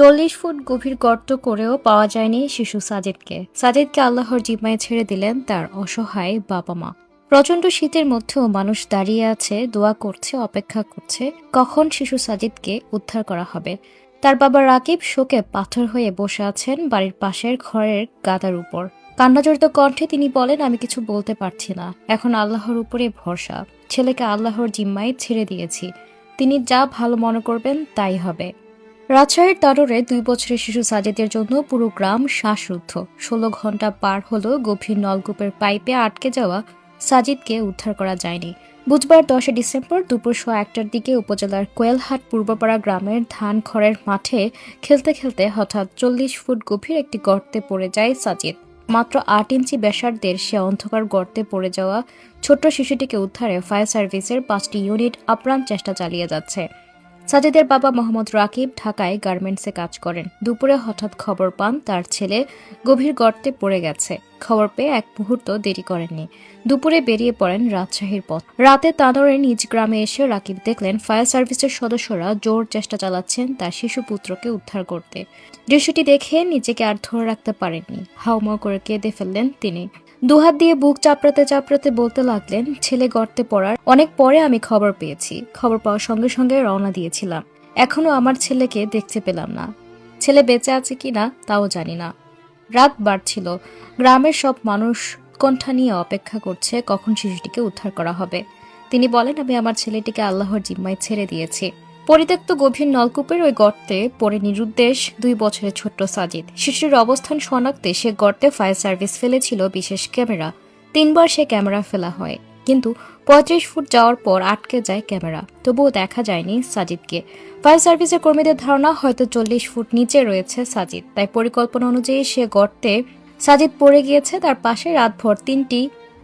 চল্লিশ ফুট গভীর গর্ত করেও পাওয়া যায়নি শিশু সাজিদকে। সাজিদকে আল্লাহর জিম্মায় ছেড়ে দিলেন তার অসহায় বাবা মা প্রচণ্ড শীতের মধ্যেও মানুষ দাঁড়িয়ে আছে, দোয়া করছে, অপেক্ষা করছে, কখন শিশু সাজিদকে উদ্ধার করা হবে। তার বাবা রাকিব শোকে পাথর হয়ে বসে আছেন বাড়ির পাশের ঘরের গাদার উপর। কান্নাজড়িত কণ্ঠে তিনি বলেন, আমি কিছু বলতে পারছি না। এখন আল্লাহর উপরে ভরসা। ছেলেকে আল্লাহর জিম্মায় ছেড়ে দিয়েছি। তিনি যা ভালো মনে করবেন তাই হবে। রাজশাহীর তররে দুই বছরের শিশু সাজিদের জন্য পুরো গ্রাম শ্বাসরুদ্ধ। ষোলো ঘণ্টা পার হলো গভীর নলকূপের পাইপে আটকে যাওয়া সাজিদকে উদ্ধার করা যায়নি। বুধবার দশই ডিসেম্বর দুপুর সোয়া একটার দিকে উপজেলার কোয়েলহাট পূর্বপাড়া গ্রামের ধান খড়ের মাঠে খেলতে খেলতে হঠাৎ চল্লিশ ফুট গভীর একটি গর্তে পড়ে যায় সাজিদ। মাত্র আট ইঞ্চি ব্যাসার্ধের সে অন্ধকার গর্তে পড়ে যাওয়া ছোট্ট শিশুটিকে উদ্ধারে ফায়ার সার্ভিসের পাঁচটি ইউনিট আপ্রাণ চেষ্টা চালিয়ে যাচ্ছে। সাজিদের বাবা মোহাম্মদ রাকিব ঢাকায় গার্মেন্টসে কাজ করেন। দুপুরে হঠাৎ খবর পান, তার ছেলে গভীর গর্তে পড়ে গেছে। খবর পেয়ে এক মুহূর্ত দেরি করেননি। দুপুরে বেরিয়ে পড়েন রাজশাহীর পথ। রাতে তাঁদরে নিজ গ্রামে এসে রাকিব দেখলেন, ফায়ার সার্ভিসের সদস্যরা জোর চেষ্টা চালাচ্ছেন তার শিশু পুত্রকে উদ্ধার করতে। দৃশ্যটি দেখে নিজেকে আর ধরে রাখতে পারেননি। হাউমাউ করে কেঁদে ফেললেন তিনি। দুহাত দিয়ে বুক চাপড়াতে চাপড়াতে বলতে লাগলেন, ছেলে গর্তে পড়ার অনেক পরে আমি খবর পেয়েছি। খবর পাওয়ার সঙ্গে সঙ্গে রওনা দিয়েছিলাম। এখনও আমার ছেলেকে দেখতে পেলাম না। ছেলে বেঁচে আছে কি না, তাও জানি না। রাত বাড়ছিল। গ্রামের সব মানুষ কণ্ঠা নিয়ে অপেক্ষা করছে, কখন শিশুটিকে উদ্ধার করা হবে। তিনি বলেন, আমি আমার ছেলেটিকে আল্লাহর জিম্মায় ছেড়ে দিয়েছি। পরিত্যক্ত গভীর নলকূপের ওই গর্তে পড়ে নিরুদ্দেশ দুই বছরের ছোট্ট সাজিদ। শিশুর অবস্থান শনাক্তে সে গর্তে ফায়ার সার্ভিস ফেলেছিল, বিশেষ ক্যামেরা। তিনবার সে ক্যামেরা ফেলা হয়, কিন্তু পঁয়ত্রিশ ফুট যাওয়ার পর আটকে যায় ক্যামেরা। তবুও দেখা যায়নি সাজিদকে। ফায়ার সার্ভিসের কর্মীদের ধারণা, হয়তো চল্লিশ ফুট নিচে রয়েছে সাজিদ। তাই পরিকল্পনা অনুযায়ী সে গর্তে সাজিদ পড়ে গিয়েছে। তার পাশে রাতভর তিনটি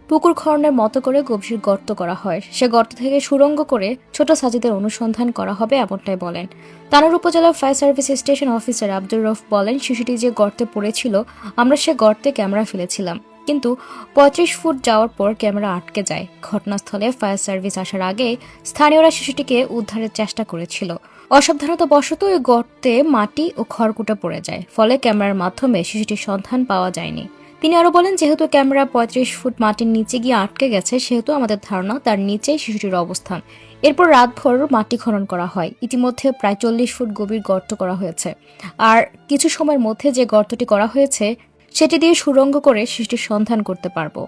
পুকুর খননের মতো করে গভীর গর্ত করা হয়। সে গর্ত থেকে সুরঙ্গ করে ছোট সাজিদের অনুসন্ধান করা হবে এমনটাই বলেন। তানোর উপজেলার fire service station officer Abdur Rauf বলেন, শিশুটি যে গর্তে পড়েছিল, আমরা সে গর্তে ক্যামেরা ফেলেছিলাম। কিন্তু পঁয়ত্রিশ ফুট যাওয়ার পর ক্যামেরা আটকে যায়। ঘটনাস্থলে ফায়ার সার্ভিস আসার আগে স্থানীয়রা শিশুটিকে উদ্ধারের চেষ্টা করেছিল। অসাবধানতা বশত ওই গর্তে মাটি ও খড়কুটা পড়ে যায়। ফলে ক্যামেরার মাধ্যমে শিশুটির সন্ধান পাওয়া যায়নি। তিনি আরও বলেন, যেহেতু ক্যামেরা পঁয়ত্রিশ ফুট মাটির নিচে গিয়ে আটকে গেছে, সেহেতু আমাদের ধারণা তার নিচেই শিশুটির অবস্থান। এরপর রাতভর মাটি খনন করা হয়। ইতিমধ্যে প্রায় চল্লিশ ফুট গভীর গর্ত করা হয়েছে। আর কিছু সময়ের মধ্যে যে গর্তটি করা হয়েছে, সেটি দিয়ে সুরঙ্গ করে শিশুটির সন্ধান করতে পারব।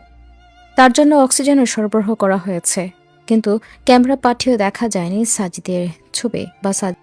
তার জন্য অক্সিজেনের সরবরাহ করা হয়েছে। কিন্তু ক্যামেরা পাঠিয়েও দেখা যায়নি সাজিদের ছবি বা সাজ